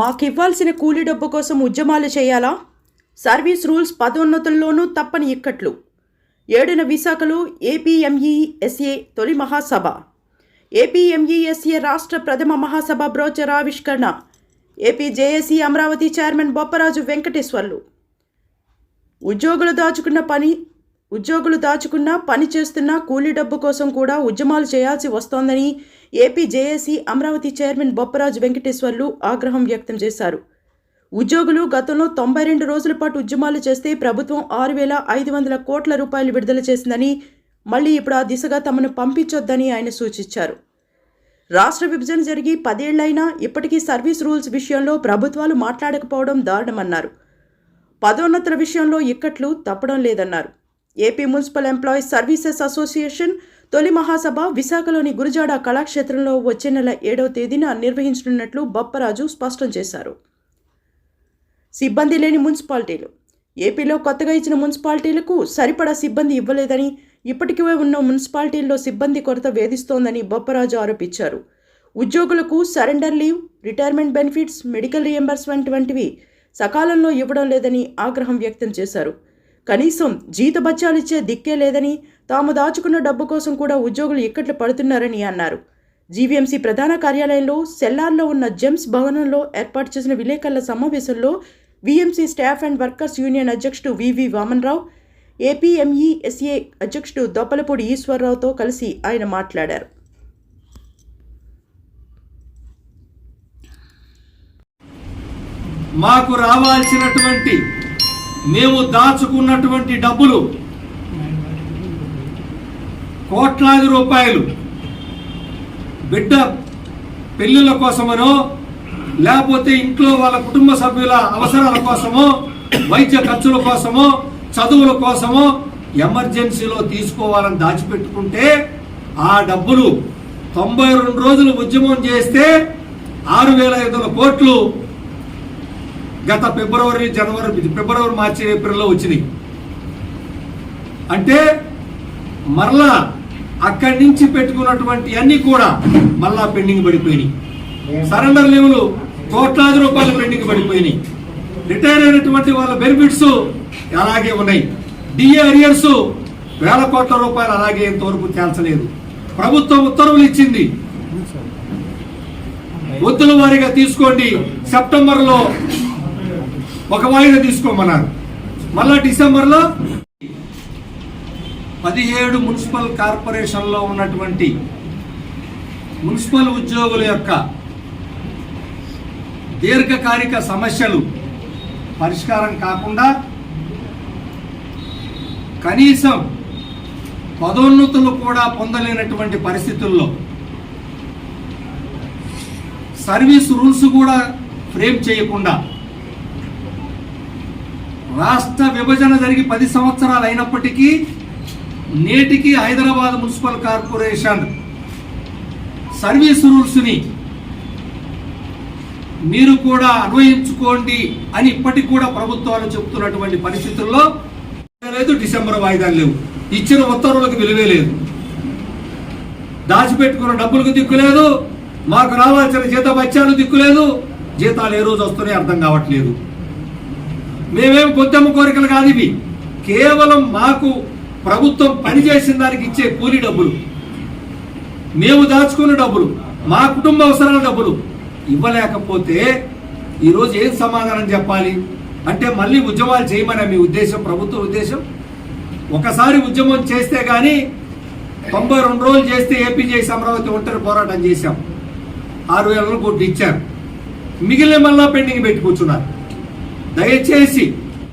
మాకివ్వాల్సిన కూలీ డబ్బు కోసం ఉద్యమాలు చేయాలా? సర్వీస్ రూల్స్ పదోన్నతుల్లోనూ తప్పని ఇక్కట్లు. ఏడున విశాఖలో ఏపీఎంఈఎస్ఏ తొలి మహాసభ. ఏపీఎంఈఎస్ఏ రాష్ట్ర ప్రథమ మహాసభ బ్రోచర్ ఆవిష్కరణ. AP JAC Amaravati chairman Bopparaju Venkateswarlu. ఉద్యోగులు దాచుకున్న పని ఉద్యోగులు దాచుకున్న పని చేస్తున్న కూలీ డబ్బు కోసం కూడా ఉద్యమాలు చేయాల్సి వస్తోందని AP JAC Amaravati chairman Bopparaju Venkateswarlu ఆగ్రహం వ్యక్తం చేశారు. ఉద్యోగులు గతంలో తొంభై రెండు రోజుల పాటు ఉద్యమాలు చేస్తే ప్రభుత్వం ఆరు వేల ఐదు వందల కోట్ల రూపాయలు విడుదల చేసిందని మళ్ళీ ఇప్పుడు ఆ దిశగా తమను పంపించొద్దని ఆయన సూచించారు. రాష్ట్ర విభజన జరిగి పదేళ్ళైనా ఇప్పటికీ సర్వీస్ రూల్స్ విషయంలో ప్రభుత్వాలు మాట్లాడకపోవడం దారుణమన్నారు. పదోన్నతుల విషయంలో ఇక్కట్లు తప్పడం లేదన్నారు. AP municipal employees services association తొలి మహాసభ విశాఖలోని గురుజాడ కళాక్షేత్రంలో వచ్చే నెల ఏడవ తేదీన నిర్వహించనున్నట్లు బప్పరాజు స్పష్టం చేశారు. సిబ్బంది లేని మున్సిపాలిటీలు. ఏపీలో కొత్తగా ఇచ్చిన మున్సిపాలిటీలకు సరిపడా సిబ్బంది ఇవ్వలేదని ఇప్పటికే ఉన్న మున్సిపాలిటీల్లో సిబ్బంది కొరత వేధిస్తోందని బొప్పరాజు ఆరోపించారు. ఉద్యోగులకు surrender leave retirement benefits medical reimbursement వంటివి సకాలంలో ఇవ్వడం లేదని ఆగ్రహం వ్యక్తం చేశారు. కనీసం జీతబత్యాలిచ్చే దిక్కే లేదని తాము దాచుకున్న డబ్బు కోసం కూడా ఉద్యోగులు ఇక్కట్లు పడుతున్నారని అన్నారు. జీవీఎంసీ ప్రధాన కార్యాలయంలో సెల్లార్లో ఉన్న జెమ్స్ భవనంలో ఏర్పాటు చేసిన విలేకరుల సమావేశంలో VMC staff and workers union అధ్యక్షుడు వివి వామన్రావు ఏపీఎంఈఎస్ఏ అధ్యక్షుడు దొప్పలపూడి ఈశ్వరరావుతో కలిసి ఆయన మాట్లాడారు. మాకు రావాల్సినటువంటి మేము దాచుకున్నటువంటి డబ్బులు కోట్లాది రూపాయలు. బిడ్డ పెళ్ళిళ్ళ కోసమనో లేకపోతే ఇంట్లో వాళ్ళ కుటుంబ సభ్యుల అవసరాల కోసమో వైద్య ఖర్చుల కోసమో చదువుల కోసమో ఎమర్జెన్సీలో తీసుకోవాలని దాచిపెట్టుకుంటే ఆ డబ్బులు తొంభై రెండు రోజులు ఉద్యమం చేస్తే ఆరు వేల ఐదు వందల కోట్లు గత ఫిబ్రవరి జనవరి ఫిబ్రవరి మార్చి ఏప్రిల్లో వచ్చినాయి. అంటే మరలా అక్కడి నుంచి పెట్టుకున్నటువంటి అన్ని కూడా మళ్ళా పెండింగ్ పడిపోయినాయి. సరెండర్ లీవులు కోట్లాది రూపాయలు పెండింగ్ పడిపోయినాయి. రిటైర్ అయినటువంటి వాళ్ళ బెనిఫిట్స్ అలాగే ఉన్నాయి. డిఏ అరియర్స్ వేల కోట్ల రూపాయలు అలాగే ఇంతవరకు తేల్చలేదు ప్రభుత్వం ఉత్తర్వులు ఇచ్చింది. వద్దుల వారీగా తీసుకోండి. సెప్టెంబర్లో ఒక వాయిదా తీసుకోమన్నారు. మళ్ళా డిసెంబర్లో పదిహేడు మున్సిపల్ కార్పొరేషన్లో ఉన్నటువంటి మున్సిపల్ ఉద్యోగుల యొక్క దీర్ఘకాలిక సమస్యలు పరిష్కారం కాకుండా కనీసం పదోన్నతులు కూడా పొందలేనటువంటి పరిస్థితుల్లో సర్వీస్ రూల్స్ కూడా ఫ్రేమ్ చేయకుండా రాష్ట్ర విభజన జరిగి పది సంవత్సరాలు అయినప్పటికీ నేటికి హైదరాబాద్ మున్సిపల్ కార్పొరేషన్ సర్వీస్ రూల్స్ని మీరు కూడా అన్వయించుకోండి అని ఇప్పటికి కూడా ప్రభుత్వాలు చెబుతున్నటువంటి పరిస్థితుల్లో లేదు డిసెంబర్ వాయిదాలు లేవు. ఇచ్చిన ఉత్తర్వులకు విలువే లేదు. దాచిపెట్టుకున్న డబ్బులకు దిక్కులేదు మాకు రావాల్సిన జీత బత్యాలు దిక్కులేదు జీతాలు ఏ రోజు వస్తున్నాయి అర్థం కావట్లేదు. మేమేం పొద్దమ్మ కోరికలు కాదు ఇవి. కేవలం మాకు ప్రభుత్వం పనిచేసిన దానికి ఇచ్చే కూలీ డబ్బులు. మేము దాచుకున్న డబ్బులు మా కుటుంబ అవసరాల డబ్బులు ఇవ్వలేకపోతే ఈరోజు ఏం సమాధానం చెప్పాలి? అంటే మళ్ళీ ఉద్యమాలు చేయమని మీ ఉద్దేశం ప్రభుత్వ ఉద్దేశం? ఒకసారి ఉద్యమం చేస్తే కానీ తొంభై రెండు రోజులు చేస్తే ఏపీ అమరావతి ఒంటరి పోరాటం చేశాం. ఆరు వేల కోట్లు ఇచ్చారు. మిగిలిన మళ్ళా పెండింగ్ పెట్టి దయచేసి